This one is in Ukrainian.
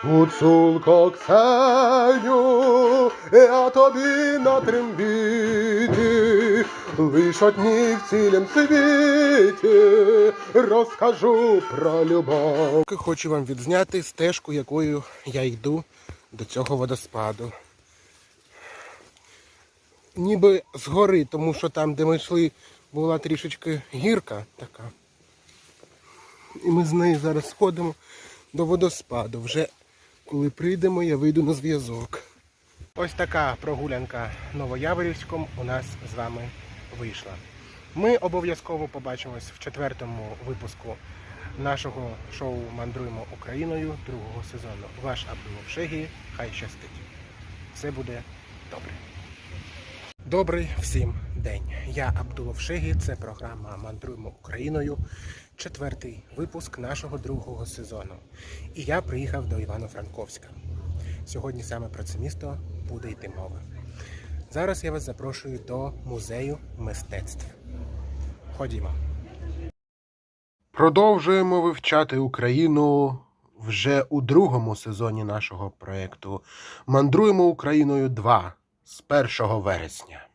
Гуцулко Ксеню, я тобі на трембіті, лиш одній в цілім світі розкажу про любов. Хочу вам відзняти стежку, якою я йду до цього водоспаду. Ніби згори, тому що там, де ми йшли, була трішечки гірка така. І ми з неї зараз сходимо до водоспаду. Вже коли прийдемо, я вийду на зв'язок. Ось така прогулянка Новояворівськом у нас з вами вийшла. Ми обов'язково побачимось в четвертому випуску нашого шоу Мандруємо Україною другого сезону. Ваш Абдулов Шегі. Хай щастить. Все буде добре. Добрий всім день. Я Абдулов Шегі. Це програма Мандруємо Україною. Четвертий випуск нашого другого сезону. І я приїхав до Івано-Франковська. Сьогодні саме про це місто буде йти мова. Зараз я вас запрошую до музею мистецтв. Ходімо. Продовжуємо вивчати Україну вже у другому сезоні нашого проєкту Мандруємо Україною 2 з 1 вересня.